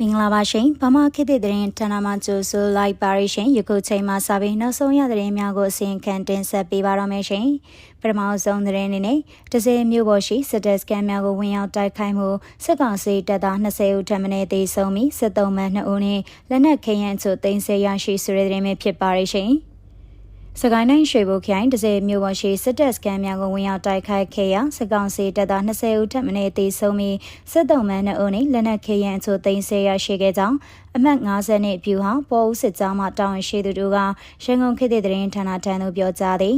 မင်္ဂလာပါရှင်ဗမာခေတ်သစ်သတင်းဌာနမှကြိုဆိုလိုက်ပါရရှင်ယခုချိန်မှစပြီးနောက်ဆုံးရသတင်းများကိုအစီရင်ခံတင်ဆက်ပေးပါရမယ်ရှင်ပထမဆုံးသတင်းအနေနဲ့တစဲမြို့ပေါ်ရှိစစ်တပ်စကန်များကိုဝင်ရောက်တိုက်ခိုက်မှုစစ်ကောင်စီတပ်သား20ဦးထပ်မံတေဆုံးပြီးစစ်တုံးမှ2ဦးနဲ့လက်နက်ခဲယမ်းချို့တင်ဆက်ရရှိဆိုတဲ့သတင်းပဲဖြစ်ပါရရှင် စကိုင်းတိုင်းရွှေဘိုခရိုင်တစဲမြို့ပေါ်ရှိစစ်တပ်စကန်များကိုဝင်ရောက်တိုက်ခိုက်ခဲ့ရာစစ်ကောင်စီတပ်သား20ဦးထပ်မံတေဆုံးပြီးစစ်တုံးမှ2ဦးနဲ့လက်နက်ခဲယမ်းချို့တင်ဆက်ရရှိခဲ့ကြောင်းအမှတ်50နှစ်ပြူဟောင်းပေါ်ဦးစစ်ကြောင်းမှတာဝန်ရှိသူတို့ကရန်ကုန်ခေတ်သစ်သတင်းဌာနထံသို့ပြောကြားသည်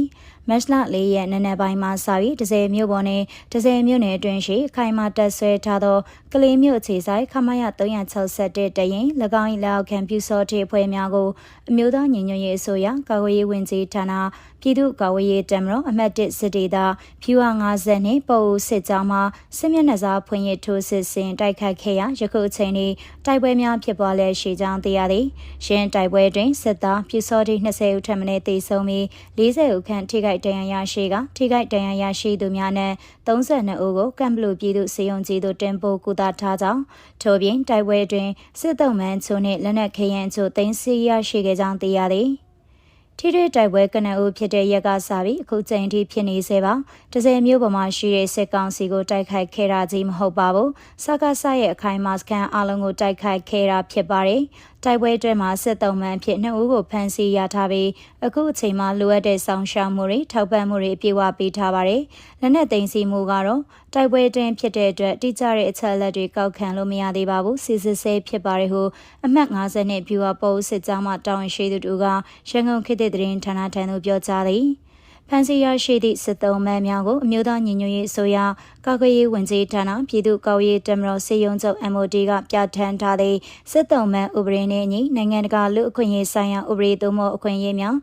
မက်လ၄ရက်နနက်ပိုင်းမှာစပြီးဒဇယ်မြို့ပေါ်နဲ့ဒဇယ်မြို့နယ်အတွင်းရှိခိုင်မာတက်ဆွဲထားသောကလေးမြို့အခြေဆိုင်ခမရ361တရင်၎င်း၏လက်ခံပြုစောတိအဖွဲ့များကိုအမျိုးသားညီညွတ်ရေးအစိုးရကာကွယ်ရေးဝန်ကြီးဌာနပြည်သူ့ကာကွယ်ရေးတမတော်အမှတ်1စစ်ဒေသဖြူဟာ50နှင့်ပေါ်ဦးစစ်ကြောင်းမှစစ်မျက်နှာစာဖွင့်ရထိုးစစ်ဆင်တိုက်ခတ်ခဲ့ရာယခုအချိန်ထိတိုက်ပွဲများဖြစ်ပွားလျက်ရှိကြောင်းသိရသည်။ရှင်းတိုက်ပွဲတွင်စစ်သားပြူစောတိ20ဦးထပ်မံတေဆုံးပြီး40ဦးခန့်ထိခိုက်ဒဏ်ရာရရှိကထိခိုက်ဒဏ်ရာရရှိသူများနဲ့32ဦးကိုကမ်ဘလူပြည်သူစေယုံကြီးတို့တင်ပို့ကူတာထားကြောင်းထို့ပြင်တိုက်ပွဲတွင်စစ်တုံးမှန်ချို့နှင့်လက်နက်ခဲယမ်းချို့တင်စီရရှိခဲ့ကြောင်းသိရသည်။ထိတွေ့တိုက်ပွဲကနအုပ်ဖြစ်တဲ့ရက်ကစားပြီးအခုချိန်ထိဖြစ်နေစေပါဒဇယ်မျိုးပေါ်မှာရှိတဲ့စစ်ကောင်စီကိုတိုက်ခိုက်ခဲ့တာကြီးမဟုတ်ပါဘူးစကားဆရဲ့အခိုင်အမာစကန်အလုံးကိုတိုက်ခိုက်ခဲ့တာဖြစ်ပါတယ်တိုက်ပွဲအတွင်းမှာစစ်တုံးမှန်ဖြစ်နှစ်ဦးကိုဖမ်းဆီးရထားပြီးအခုအချိန်မှာလိုအပ်တဲ့ဆောင်ရှောက်မှုတွေထောက်ပံ့မှုတွေအပြည့်အဝပေးထားပါတယ်။လက်နက်သိမ်းဆည်းမှုကတော့တိုက်ပွဲအတွင်းဖြစ်တဲ့အတွက်တိကျတဲ့အချက်အလက်တွေကောက်ခံလို့မရသေးပါဘူး။စစ်စစ်ဆဲဖြစ်ပါတယ်ဟုအမှတ်50နဲ့ဗျူဟာပိုးစစ်ကြောင်းမှတောင်းရှိသူတို့ကရန်ကုန်ခေတ်သစ်သတင်းဌာနထံသို့ပြောကြားသည်။ ဖန်စီရရှိသည့်စစ်သုံးမှန်များကိုအမျိုးသားညီညွတ်ရေးအစိုးရကာကွယ်ရေးဝန်ကြီးဌာနပြည်သူ့ကောက်ရေးတမတော်စေယုံချုပ် MOD ကပြဋ္ဌာန်းထားသည့်စစ်သုံးမှန်ဥပဒေနှင့်အညီနိုင်ငံတကာလူအခွင့်အရေးဆိုင်ရာဥပဒေသို့မဟုတ်အခွင့်အရေးများ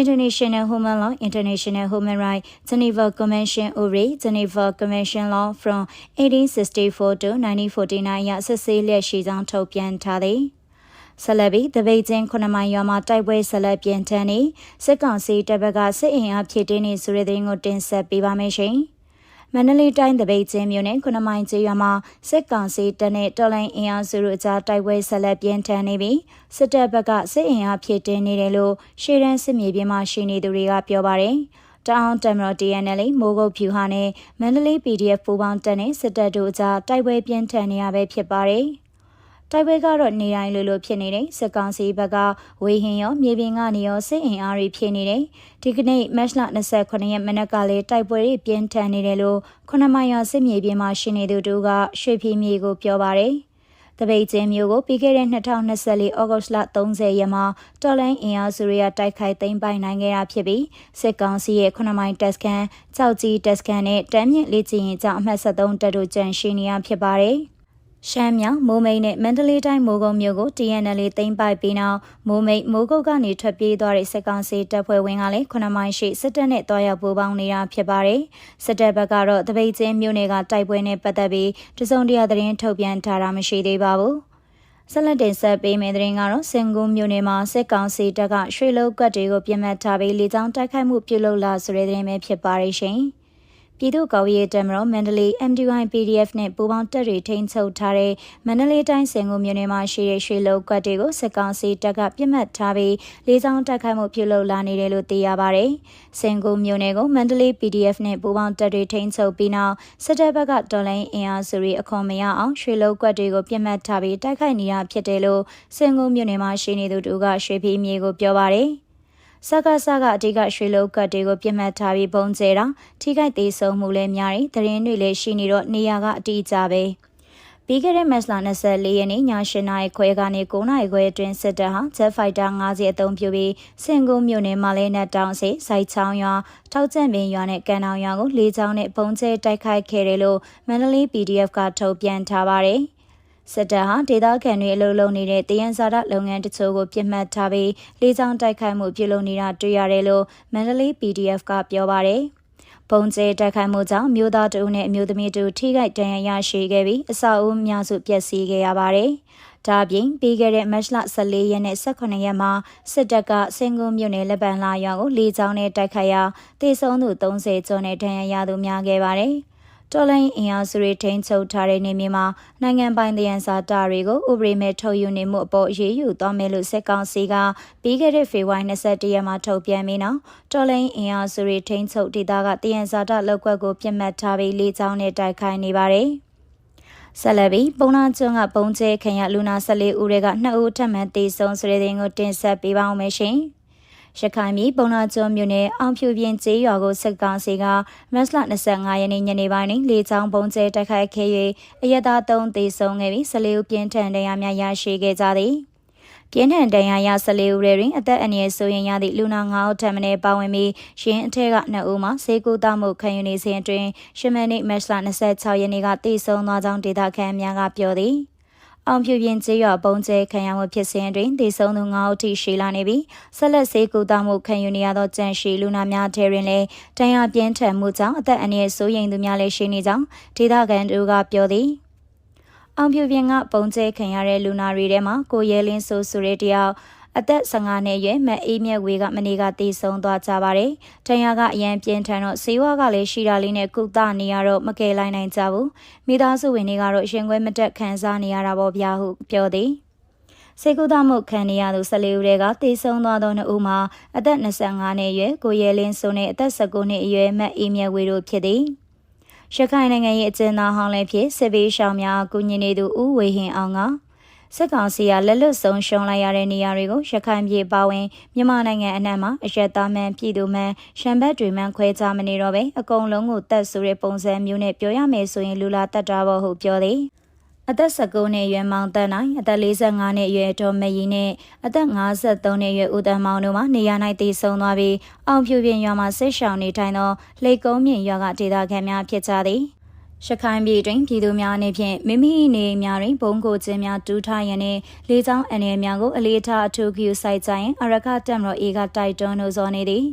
International Human Law, International Human Rights, Geneva Convention ဥပဒေ Geneva Convention Law from 1864 to 1949ရဆက်စေးလျက်ရှိကြောင်းထုတ်ပြန်ထားသည်။ ဆက်လက်ပြီးတပိတ်ချင်း9မိုင်ရွာမှာတိုက်ပွဲဆက်လက်ပြန်ထန်နေစစ်ကောင်စီတပ်ဘက်ကစစ်အင်အားဖြည့်တင်းနေဆိုတဲ့သတင်းကိုတင်ဆက်ပေးပါမယ်ရှင်။မန္တလေးတိုင်းတပိတ်ချင်းမြို့နယ်9မိုင်ကျေးရွာမှာစစ်ကောင်စီတပ်နဲ့တော်လိုင်းအင်အားစုတို့ကြားတိုက်ပွဲဆက်လက်ပြန်ထန်နေပြီးစစ်တပ်ဘက်ကစစ်အင်အားဖြည့်တင်းနေတယ်လို့ရှေ့တန်းစစ်မြေပြင်မှာရှိနေသူတွေကပြောပါတယ်။တောင်တမတော် TNL မိုးကုတ်ဖြူဟာနဲ့မန္တလေး PDF ပူပေါင်းတပ်နဲ့စစ်တပ်တို့ကြားတိုက်ပွဲပြင်းထန်နေရပဲဖြစ်ပါတယ်။ တိုက်ပွဲကတော့နေတိုင်းလိုလိုဖြစ်နေတယ်စစ်ကောင်စီဘက်ကဝေဟင်ရောမြေပြင်ကနေရောစစ်အင်အားတွေဖြစ်နေတယ်ဒီကနေ့မတ်လ29ရက်မနက်ကလေးတိုက်ပွဲတွေပြင်းထန်နေတယ်လို့ခုနမိုင်ရစစ်မြေပြင်မှာရှိနေသူတို့ကရွှေဖြီးမြေကိုပြောပါတယ်တပိတ်ကျင်းမျိုးကိုပြီးခဲ့တဲ့2024ဩဂုတ်လ30ရက်မှာတော်လိုင်းအင်အားစုတွေကတိုက်ခိုက်သိမ်းပိုက်နိုင်ခဲ့တာဖြစ်ပြီးစစ်ကောင်စီရဲ့ခုနမိုင်တက်စကန်၊ကြောက်ကြီးတက်စကန်နဲ့တမ်းမြင့်လေးကျင်းရင်ကြောင့်အမှတ်73တပ်တို့ကြန့်ရှိနေရဖြစ်ပါတယ်။ ရှမ်းမြောင်မိုးမိတ်နဲ့မန္တလေးတိုင်းမိုးကုတ်မြို့ကို TNL သိမ်းပိုက်ပြီးနောက်မိုးမိတ်မိုးကုတ်ကနေထွက်ပြေးသွားတဲ့စစ်ကောင်စီတပ်ဖွဲ့ဝင်ကလည်းခုနမိုင်းရှိစစ်တပ်နဲ့တွားရောက်ပူးပေါင်းနေတာဖြစ်ပါတယ်။စစ်တပ်ဘက်ကတော့တပိတ်ချင်းမြို့နယ်ကတိုက်ပွဲနဲ့ပတ်သက်ပြီးတစုံတရာသတင်းထုတ်ပြန်ထားတာမရှိသေးပါဘူး။ဆက်လက်တင်ဆက်ပေးမယ့်သတင်းကတော့စင်ကူးမြို့နယ်မှာစစ်ကောင်စီတပ်ကရွှေလုံးကွက်တွေကိုပြစ်မှတ်ထားပြီးလေကြောင်းတိုက်ခိုက်မှုပြုလုပ်လာဆိုတဲ့သတင်းပဲဖြစ်ပါရရှင်။ ပြည်သူ့ကော်ရေးတမတော်မန္တလေး MDY PDF နဲ့ပူးပေါင်းတပ်တွေထိန်းချုပ်ထားတဲ့မန္တလေးတိုင်းစင်ကူမြို့နယ်မှာရှိတဲ့ရွှေလုံကွက်တွေကိုစစ်ကောင်စီတပ်ကပြစ်မှတ်ထားပြီးလေးဆောင်တိုက်ခိုက်မှုပြုလုပ်လာနေတယ်လို့သိရပါတယ်။စင်ကူမြို့နယ်ကိုမန္တလေး PDF နဲ့ပူးပေါင်းတပ်တွေထိန်းချုပ်ပြီးနောက်စစ်တပ်ဘက်ကတော်လိုင်းအင်အားစုတွေအခွန်မရအောင်ရွှေလုံကွက်တွေကိုပြစ်မှတ်ထားပြီးတိုက်ခိုက်နေတာဖြစ်တယ်လို့စင်ကူမြို့နယ်မှာရှိနေသူတို့ကရွှေဖီမြေကိုပြောပါတယ်။ စကားစကားအဓိကရွှေလုံးကတ်တွေကိုပြစ်မှတ်ထားပြီးပုံကျဲတာထိခိုက်သေးဆုံးမှုလည်းများတယ်သတင်းတွေလည်းရှိနေတော့နေရာကအတိအကျပဲပြီးခဲ့တဲ့မတ်လ24ရက်နေ့ည8နာရီခွဲကနေ9နာရီခွဲအတွင်းစစ်တပ်ဟာ Jet Fighter 5စီအသုံးပြုပြီးစင်ကုန်းမြို့နယ်မှာလဲနဲ့တောင်စီစိုက်ချောင်းရွာထောက်ကျန့်ပင်ရွာနဲ့ကန်တောင်ရွာကိုလေးချောင်းနဲ့ပုံကျဲတိုက်ခိုက်ခဲ့တယ်လို့မန္တလေး PDF ကထုတ်ပြန်ထားပါတယ်။ စစ်တပ်ဟာဒေသခံတွေအလုပ်လုပ်နေတဲ့တယန်စာဒလုပ်ငန်းတချို့ကိုပြစ်မှတ်ထားပြီးလေးချောင်းတိုက်ခိုက်မှုပြုလုပ်နေတာတွေ့ရတယ်လို့မန္တလေး PDF ကပြောပါတယ်။ပုံကျဲတိုက်ခိုက်မှုကြောင့်မြို့သားတအုပ်နဲ့အမျိုးသမီးတို့ထိခိုက်ဒဏ်ရာရရှိခဲ့ပြီးအဆောက်အဦများစုပျက်စီးခဲ့ရပါတယ်။ဒါပြင်ပြီးခဲ့တဲ့မတ်လ14ရက်နဲ့18ရက်မှာစစ်တပ်ကစင်ကုန်းမြို့နယ်လက်ပံလာရွာကိုလေကြောင်းနဲ့တိုက်ခိုက်ရာတေဆုံးသူ30ကျော်နဲ့ဒဏ်ရာရသူများခဲ့ပါတယ်။ တော်လိုင်းအင်အားစုတွေထိန်းချုပ်ထားတဲ့နေမြေမှာနိုင်ငံပိုင်တယံစာတာတွေကိုဥပဒေမဲ့ထုတ်ယူနေမှုအပေါ်အရေးယူသွားမယ်လို့စစ်ကောင်စီကပြီးခဲ့တဲ့ဖေဖော်ဝါရီ21ရက်မှာထုတ်ပြန်ပြီးနောက်တော်လိုင်းအင်အားစုတွေထိန်းချုပ်ဒေသကတယံစာတာလောက်ကွက်ကိုပြစ်မှတ်ထားပြီးလေကြောင်းနဲ့တိုက်ခိုက်နေပါတယ်။ဆက်လက်ပြီးပုံနာကျွန်းကပုံကျဲခင်ရလူနာ14ဦးတွေက2ဦးထပ်မံတေဆုံးဆိုတဲ့တဲ့ကိုတင်ဆက်ပေးပါအောင်မယ်ရှင်။ ရခိုင်ပြည်ပုံနာကျွန်းမြို့နယ်အောင်ဖြူပြင်ကျေးရွာကိုစစ်ကောင်စီကမတ်လ25ရက်နေ့ညနေပိုင်းတွင်လေကြောင်းပုံကျဲတိုက်ခိုက်ခဲ့၍အရသာ3သေဆုံးခဲ့ပြီး14ဦးပြင်းထန်ဒဏ်ရာများရရှိခဲ့ကြသည်ပြင်းထန်ဒဏ်ရာရ14ဦးတွင်အသက်အန္တရာယ်ဆိုရင်ရသည့်လူနာ9ဦးထပ်မံပါဝင်ပြီးရင်းအထက်က2ဦးမှာစေကူတာမှုခံယူနေစဉ်အတွင်းရှမန်နိမတ်လ26ရက်နေ့ကတည်ဆုံသွားကြောင်းဒေသခံများကပြောသည်။ အောင်ဖြူပြင်ကျေးရွာပုံကျဲခံရမှုဖြစ်စဉ်တွင်ဒေဆုံးသူ9ဦးထိရှိလာနေပြီးဆက်လက်ဆေးကူတာမှုခံယူနေရသောကြန့်ရှိလူနာများထဲတွင်လည်းတန်ရာပြင်းထန်မှုကြောင့်အသက်အန္တရာယ်ဆိုးရင်သူများလည်းရှိနေကြောင်းဒေသခံတို့ကပြောသည်အောင်ဖြူပြင်ကပုံကျဲခံရတဲ့လူနာတွေထဲမှာကိုရဲလင်းဆိုဆိုတဲ့တယောက် အသက်15နှစ်ရွယ်မအေးမြက်ဝေကမနေ့ကတည်ဆုံသွားကြပါတယ်။တန်ရာကအရန်ပြင်းထန်တော့ဇီဝကလည်းရှိတာလေးနဲ့ကုသနေရတော့မကယ်လိုက်နိုင်ကြဘူး။မိသားစုဝင်တွေကတော့ရှင်ခွဲမတက်ခံစားနေရတာပေါ့ဗျာဟုပြောသည်။စေကုသမှုခံနေရသူ14ဦးတွေကတည်ဆုံသွားသောနှစ်ဦးမှာအသက်25နှစ်အရွယ်ကိုရဲလင်းစုံနဲ့အသက်19နှစ်အရွယ်မက်အေးမြက်ဝေတို့ဖြစ်သည်။ရခိုင်နိုင်ငံရဲ့အကျဉ်းသားဟောင်းလည်းဖြစ်စစ်ပေးရှောင်များကူညီနေသူဦးဝေဟင်အောင်က စစ်ကောင်စီကလက်လွတ်ဆုံးရှုံးလိုက်ရတဲ့နေရာတွေကိုရခိုင်ပြည်ပါဝင်မြန်မာနိုင်ငံအနှံ့မှာအရက်သားမှန်ပြည်သူမှန်ရှမ်းဘက်တွေမှန်ခွဲခြားမနေတော့ပဲအကုန်လုံးကိုတတ်ဆိုတဲ့ပုံစံမျိုးနဲ့ပြောရမယ်ဆိုရင်လူလာတတ်တာပေါ့ဟုပြောသည်အသက်19နှစ်အရွယ်မောင်တန်းနိုင်အသက်45နှစ်အရွယ်တော်မကြီးနဲ့အသက်53နှစ်အရွယ်ဦးတန်းမောင်တို့မှနေရာ၌တည်ဆုံသွားပြီးအောင်ဖြူပြင်ရွာမှာဆစ်ရှောင်နေထိုင်သောလေကုန်းမြင့်ရွာကဒေသခံများဖြစ်ကြသည် ရခိုင်ပြည်တွင်ပြည်သူများအနေဖြင့်မိမိနေများတွင်ဘုံကိုခြင်းများတူးထားရန်နှင့်လေကြောင်းအနေများကိုအလေးထားအထူးပြုစိုက်ကြရင်အရကတက်မတော်အေကတိုက်တွန်းလို့ဆိုနေသည်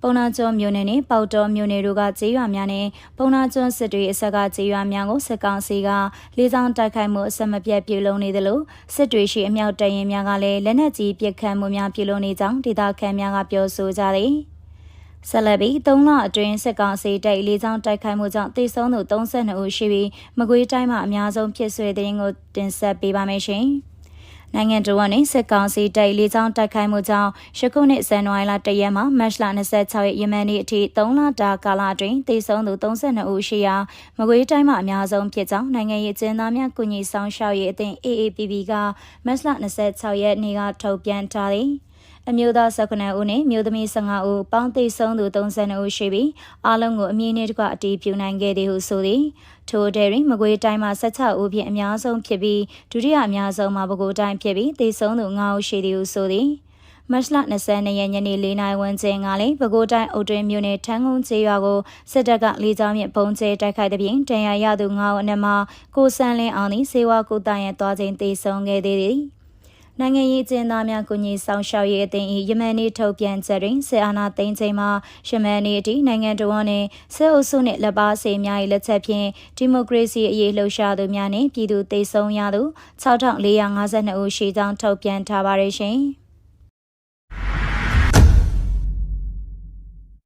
ပုံနာကျွန်းမြို့နယ်နှင့်ပေါတော်မြို့နယ်တို့ကကျေးရွာများနှင့်ပုံနာကျွန်းစစ်တွေအဆက်ကကျေးရွာများကိုစစ်ကောင်စီကလေကြောင်းတိုက်ခိုက်မှုအဆက်မပြတ်ပြုလုပ်နေသလိုစစ်တွေရှိအမြောက်တရင်များကလည်းလက်နက်ကြီးပစ်ခတ်မှုများပြုလုပ်နေကြောင်းဒေသခံများကပြောဆိုကြသည် ဆက်လက်ပြီး၃လအတွင်းစစ်ကောင်စီတိုက်လေးချောင်းတိုက်ခိုက်မှုကြောင့်တေဆုံးသူ32ဦးရှိပြီးမကွေးတိုင်းမှာအများဆုံးဖြစ်ဆွေတဲ့ရင်ကိုတင်ဆက်ပေးပါမယ်ရှင်။နိုင်ငံတော်ကနေစစ်ကောင်စီတိုက်လေးချောင်းတိုက်ခိုက်မှုကြောင့်ရှခုနှစ်ဇန်နဝါရီလ၁ရက်မှာမတ်လ26ရက်ယမန်နေ့အထိ3လတာကာလအတွင်းတေဆုံးသူ32ဦးရှိရာမကွေးတိုင်းမှာအများဆုံးဖြစ်ကြောင်းနိုင်ငံရေးကျင်းသားများကုညီဆောင်ရှောက်ရေးအသင်း AAPP ကမတ်လ26ရက်နေ့ကထုတ်ပြန်ထားသည်။ အမျိုးသား19ဦးနဲ့မျိုးသမီး15ဦးပေါင်းသိဆုံးသူ32ဦးရှိပြီးအားလုံးကိုအမည်နဲ့တကွအတည်ပြုနိုင်ခဲ့သည်ဟုဆိုသည်ထိုတဲတွင်မကွေးတိုင်းမှာ16ဦးဖြင့်အများဆုံးဖြစ်ပြီးဒုတိယအများဆုံးမှာပဲခူးတိုင်းဖြစ်ပြီးသိဆုံးသူ9ဦးရှိသည်ဟုဆိုသည်မတ်လ22ရက်ညနေ4နာရီဝန်းကျင်ကလည်းပဲခူးတိုင်းအုတ်တွင်းမြို့နယ်ထန်းကုန်းကျေးရွာကိုစစ်တပ်ကလေကြောင်းဖြင့်ပုံကျဲတိုက်ခိုက်တဲ့ပြင်တန်ရာရသူ9ဦးအနက်မှာကိုစန်းလင်းအောင်သည်စေဝါကိုတိုင်ရသွားခြင်းတေဆုံးခဲ့သေးသည် နိုင်ငံရေးကျင်းသားများကုညီဆောင်ရှောက်ရေးအသင်း၏ယမန်နေ့ထုတ်ပြန်ချက်တွင်စစ်အာဏာသိမ်းချိန်မှာယမန်နေ့အထိနိုင်ငံတော်ဝန်နှင့်စစ်အုပ်စုနှင့်လက်ပါစေများ၏လက်ချက်ဖြင့်ဒီမိုကရေစီအရေးလှုပ်ရှားသူများနှင့်ပြည်သူသိဆုံးရသူ6452ဦးရှိကြောင်းထုတ်ပြန်ထားပါရရှင်။